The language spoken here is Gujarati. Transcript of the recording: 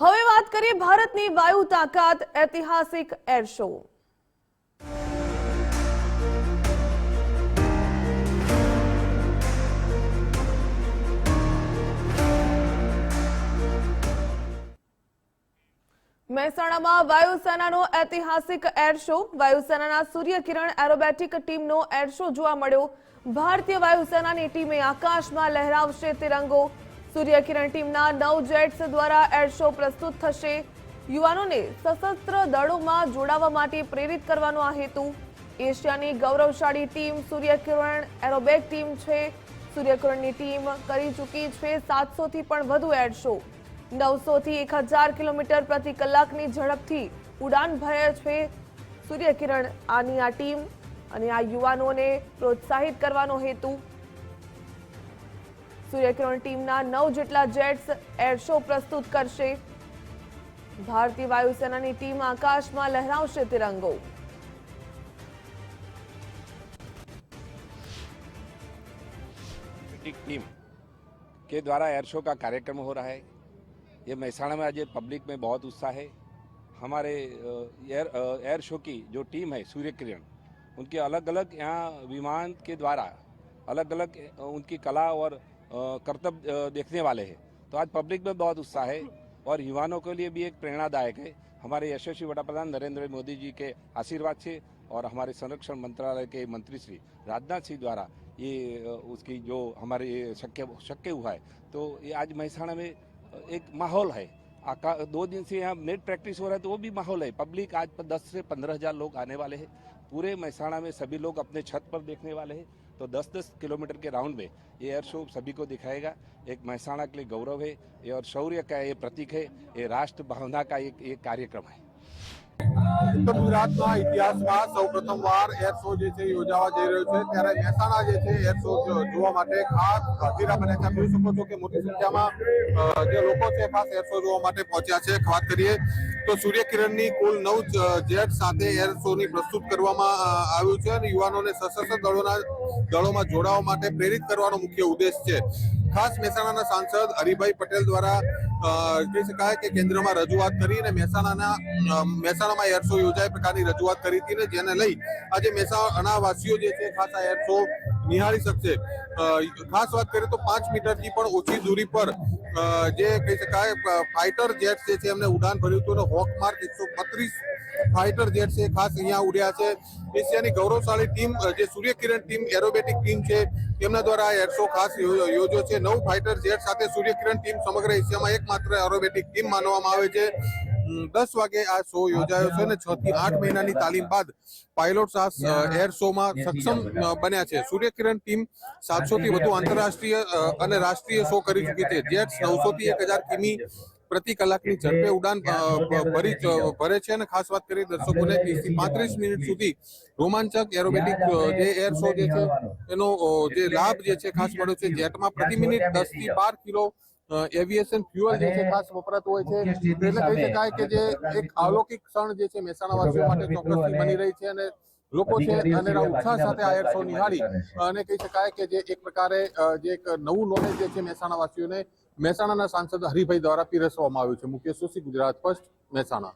હવે વાત કરીએ ભારતની વાયુ તાકાત ઐતિહાસિક એર શો મહેસાણામાં વાયુસેનાનો ઐતિહાસિક એર શો વાયુસેનાના સૂર્યકિરણ એરોબેટિક ટીમનો એર શો જોવા મળ્યો. ભારતીય વાયુસેનાની ટીમે આકાશમાં લહેરાવશે તિરંગો. સૂર્યકિરણ ટીમના નવ જેટ્સ દ્વારા એર શો પ્રસ્તુત થશે. યુવાનોને સશસ્ત્ર દળોમાં જોડાવા માટે પ્રેરિત કરવાનો આ હેતુ. એશિયાની ગૌરવશાળી ટીમ સૂર્યકિરણ એરોબેક ટીમ છે. સૂર્યકિરણની ટીમ કરી ચૂકી છે સાતસોથી પણ વધુ એર શો. નવસોથી એક હજાર કિલોમીટર પ્રતિ કલાકની ઝડપથી ઉડાન ભરે છે સૂર્યકિરણ. આની આ ટીમ અને આ યુવાનોને પ્રોત્સાહિત કરવાનો હેતુ. સૂર્યકિરણ ટીમના નવ જેટલા જેટ્સ એર શો પ્રસ્તુત કરશે ભારતીય વાયુસેનાની ટીમ આકાશમાં લહેરાવશે તિરંગો एक टीम के द्वारा एयर शो का कार्यक्रम हो रहा है ये महसाणा में आज ये पब्लिक में बहुत उत्साह है हमारे अ, एयर अ, एयर शो की जो टीम है सूर्य किरण उनके अलग अलग यहाँ विमान के द्वारा अलग अलग उनकी कला और अ, कर्तव्य देखने वाले हैं। तो आज पब्लिक में बहुत उत्साह है और युवाओं के लिए भी एक प्रेरणादायक है। हमारे यशस्वी वड़ा प्रधान नरेंद्र मोदी जी के आशीर्वाद से और हमारे संरक्षण मंत्रालय के मंत्री श्री राजनाथ सिंह द्वारा ये उसकी जो हमारे शक्य शक्य हुआ है। तो ये आज महसाणा में एक माहौल है। आका, दो दिन से यहाँ नेट प्रैक्टिस हो रहा है तो वो भी माहौल है। पब्लिक आज दस से पंद्रह हज़ार लोग आने वाले हैं। पूरे महसाणा में सभी लोग अपने छत पर देखने वाले हैं। तो 10-10 किलोमीटर के राउंड में ये एयर शो सभी को दिखाएगा एक महसाणा के लिए गौरव है ये और शौर्य का ये प्रतीक है ये राष्ट्र भावना का एक एक कार्यक्रम है ઉત્તર ગુજરાતના ઇતિહાસમાં સૌ પ્રથમવાર એર શો જે છે યોજાવા જઈ રહ્યો છે ત્યારે મહેસાણા જે છે એર શો જો- જોવા માટે ખાસ અધીરા બને છે આપ જોઈ શકો છો કે મોટી સંખ્યામાં અ, જે લોકો છે ખાસ એર શો જોવા માટે પહોંચ્યા છે વાત કરીએ તો સૂર્યકિરણની કુલ નવ જેટ સાથે એર શોની પ્રસ્તુત કરવામાં આવ્યું છે અને યુવાનોને સશસ્ત્ર દળોના, દળોમાં જોડાવા માટે પ્રેરિત કરવાનો મુખ્ય ઉદ્દેશ છે. ખાસ મહેસાણાના સાંસદ હરિભાઈ પટેલ દ્વારા કહી શકાય કે કેન્દ્રમાં રજૂઆત કરી અને મહેસાણાના મહેસાણામાં એર શો યોજાય પ્રકારની રજૂઆત કરી હતી ને જેને લઈ આજે મહેસાણા વાસીઓ જે છે, ખાસ આ એર શો નિહાળી શકશે. ખાસ વાત કરીએ તો પાંચ મીટરથી પણ ઓછી દૂરી પર જે કહી શકાય ફાઇટર જેટ જે છે એમને ઉડાન ભર્યું હતું અને હોકમાર્ક એકસો બત્રીસ ફાઇટર જેટ છે ખાસ અહીંયા ઉડ્યા છે. એશિયાની ગૌરવશાળી ટીમ જે સૂર્યકિરણ ટીમ, એરોબેટિક ટીમ છે, તેમના દ્વારા આ એર શો ખાસ યો- યોજ્યો છે. નવ ફાઇટર જેટ સાથે સૂર્યકિરણ ટીમ સમગ્ર એશિયામાં એકમાત્ર એરોબેટિક ટીમ માનવામાં આવે છે. દસ વાગે આ શો યોજાયો છે અને છ થી આઠ મહિનાની તાલીમ બાદ પાયલોટ્સ આ એર શોમાં સક્ષમ બન્યા છે. સૂર્યકિરણ ટીમ સાતસો થી વધુ આંતરરાષ્ટ્રીય અને રાષ્ટ્રીય શો કરી ચૂકી છે. જેટ્સ નવસો થી એક હજાર કિમી પ્રતિ કલાકની ઝડપે ઉડાન ભરી ભરે છે. અને ખાસ વાત કરીએ દર્શકોને ત્રીસથી પાંત્રીસ મિનિટ સુધી રોમાંચક એરોબેટિક જે એર શો જે છે એનો જે લાભ જે છે ખાસ મળ્યો છે જેટમાં પ્રતિ મિનિટ દસથી બાર કિલો એવિએશન ફ્યુઅલ જે છે ખાસ વપરાતું હોય છે એટલે કહી શકાય કે જે એક અલૌકિક ક્ષણ જે છે મહેસાણા વાસીઓ માટે ચોક્કસથી બની રહી છે અને લોકો છે અને ઉત્સાહ સાથે આ એર શો નિહાળી. અને કહી શકાય કે જે એક પ્રકારે જે એક નવું નોલેજ જે છે મહેસાણા વાસીઓને મહેસાણાના સાંસદ હરિભાઈ દ્વારા પીરસવામાં આવ્યું છે. મુકેશ જોશી ગુજરાત ફર્સ્ટ મહેસાણા.